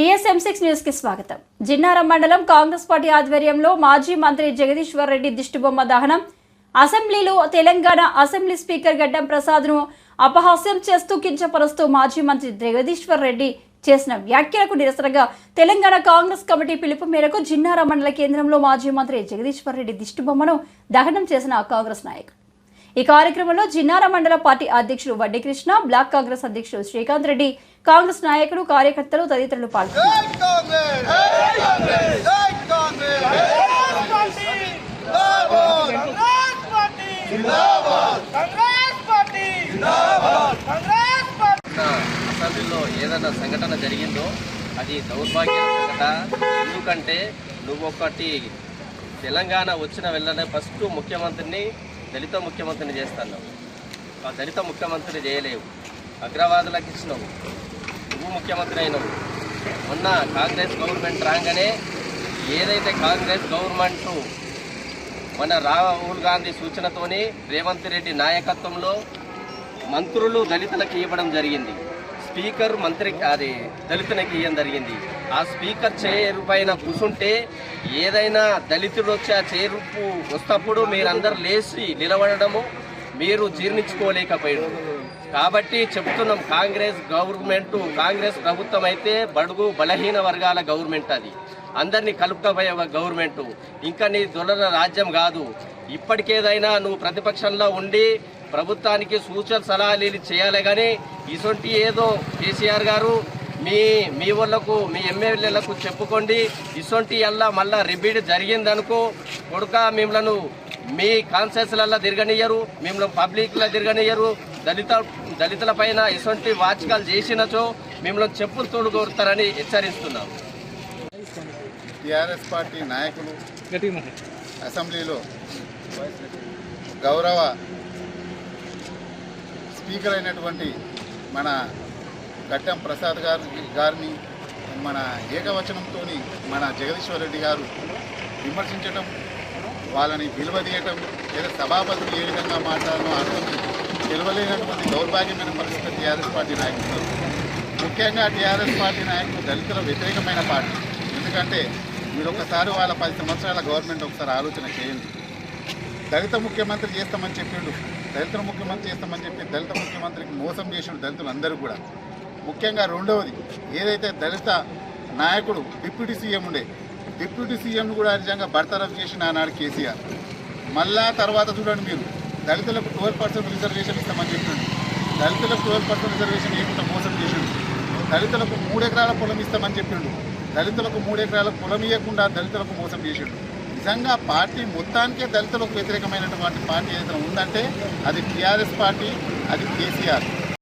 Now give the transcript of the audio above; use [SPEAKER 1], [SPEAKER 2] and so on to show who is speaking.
[SPEAKER 1] TSM six న్యూస్కి స్వాగతం. జిన్నారం మండలం కాంగ్రెస్ పార్టీ ఆధ్వర్యంలో మాజీ మంత్రి జగదీశ్వర్ రెడ్డి దిష్టిబొమ్మ దహనం అసెంబ్లీలో తెలంగాణ అసెంబ్లీ స్పీకర్ గడ్డం ప్రసాద్ను అపహాస్యం చేస్తూ కించపరుస్తూ మాజీ మంత్రి జగదీశ్వర్ రెడ్డి చేసిన వ్యాఖ్యలకు నిరసనగా తెలంగాణ కాంగ్రెస్ కమిటీ పిలుపు మేరకు జిన్నారం మండల కేంద్రంలో మాజీ మంత్రి జగదీశ్వర్ రెడ్డి దిష్టిబొమ్మను దహనం చేసిన కాంగ్రెస్ నాయకులు ఈ కార్యక్రమంలో జిన్నార మండల పార్టీ అధ్యక్షులు వడ్డీ కృష్ణ బ్లాక్ కాంగ్రెస్ అధ్యక్షులు శ్రీకాంత్ రెడ్డి కాంగ్రెస్ నాయకులు కార్యకర్తలు తదితరులు పాల్గొన్నారు.
[SPEAKER 2] జై కాంగ్రెస్! జై కాంగ్రెస్! జై కాంగ్రెస్!
[SPEAKER 3] కాంగ్రెస్ పార్టీ జిందాబాద్ కాంగ్రెస్ పార్టీ జిందాబాద్ కాంగ్రెస్ పార్టీ
[SPEAKER 4] అసెంబ్లీలో ఏదైనా సంఘటన జరిగిందో అది దౌర్భాగ్య సంఘటన ఎందుకంటే నువ్వు ఒకటి తెలంగాణ వచ్చిన వెళ్ళనే ఫస్ట్ ముఖ్యమంత్రిని దళిత ముఖ్యమంత్రిని చేస్తాను ఆ దళిత ముఖ్యమంత్రి చేయలేవు అగ్రవాదులకు ఇచ్చినావు. ముఖ్యమంత్రి అయిన మొన్న కాంగ్రెస్ గవర్నమెంట్ రాగానే ఏదైతే కాంగ్రెస్ గవర్నమెంట్ మన రాహుల్ గాంధీ సూచనతోని రేవంత్ రెడ్డి నాయకత్వంలో మంత్రులు దళితులకు ఇవ్వడం జరిగింది. స్పీకర్ మంత్రి అది దళితునికి ఇవ్వడం జరిగింది. ఆ స్పీకర్ చైర్ పైన కూర్చుంటే ఏదైనా దళితుడు వచ్చి ఆ చైరుపు వస్తప్పుడు మీరందరూ లేచి నిలబడము మీరు జీర్ణించుకోలేకపోయారు. కాబట్టి చెప్తున్నాం కాంగ్రెస్ గవర్నమెంట్ కాంగ్రెస్ ప్రభుత్వం అయితే బడుగు బలహీన వర్గాల గవర్నమెంట్ అది. అందరినీ కలుపుకపోయే గవర్నమెంట్. ఇంకా నీ దొరల రాజ్యం కాదు. ఇప్పటికేదైనా నువ్వు ప్రతిపక్షంలో ఉండి ప్రభుత్వానికి సూచన సలహాలు చేయాలి కానీ ఇసొంటి ఏదో కేసీఆర్ గారు మీ మీ వాళ్ళకు మీ ఎమ్మెల్యేలకు చెప్పుకోండి. ఇసొంటి అల్లా మళ్ళా రిపీట్ జరిగిందనుకో కొడుక మిమ్మల్ని మీ కాన్సెన్స్లలో తిరగనియ్యరు మిమ్మల్ని పబ్లిక్లో తిరగనియ్యరు దళిత దళితుల పైన ఇసొంటి వాచకాలు చేసినచో మిమ్మల్ని చెప్పులు తోడు కొడతారని హెచ్చరిస్తున్నాం.
[SPEAKER 2] టిఆర్ఎస్ పార్టీ నాయకులు అసెంబ్లీలో గౌరవ స్పీకర్ అయినటువంటి మన గడ్డం ప్రసాద్ గారి గారిని మన ఏకవచనంతో మన జగదీశ్వర్ రెడ్డి గారు విమర్శించటం వాళ్ళని విలువదీయటం లేదా సభాపతులు ఏ విధంగా మాట్లాడాలో అర్థం గెలవలేనటువంటి దౌర్భాగ్యమైన పరిస్థితి టీఆర్ఎస్ పార్టీ నాయకులు ముఖ్యంగా టీఆర్ఎస్ పార్టీ నాయకులు దళితుల వ్యతిరేకమైన పార్టీ. ఎందుకంటే మీరు ఒకసారి వాళ్ళ పది సంవత్సరాల గవర్నమెంట్ ఒకసారి ఆలోచన చేయండి. దళిత ముఖ్యమంత్రి చేస్తామని చెప్పిండు. దళిత ముఖ్యమంత్రి చేస్తామని చెప్పి దళిత ముఖ్యమంత్రికి మోసం చేసిండు దళితులు అందరూ కూడా. ముఖ్యంగా రెండవది ఏదైతే దళిత నాయకుడు డిప్యూటీ సీఎం ఉండే డిప్యూటీ సీఎంను కూడా నిజంగా బర్తరఫ్ చేసిన ఆనాడు కేసీఆర్. మళ్ళా తర్వాత చూడండి మీరు. దళితులకు ట్వెల్వ్ పర్సెంట్ రిజర్వేషన్ ఇస్తామని చెప్పిండు దళితులకు ట్వెల్వ్ పర్సెంట్ రిజర్వేషన్ ఇవ్వకుండా మోసం చేసిండు. దళితులకు మూడు ఎకరాల పొలం ఇస్తామని చెప్పిండు దళితులకు మూడు ఎకరాల పొలం ఇవ్వకుండా దళితులకు మోసం చేసిండు. నిజంగా పార్టీ మొత్తానికే దళితులకు వ్యతిరేకమైనటువంటి పార్టీ ఏదైనా ఉందంటే అది టీఆర్ఎస్ పార్టీ అది కేసీఆర్.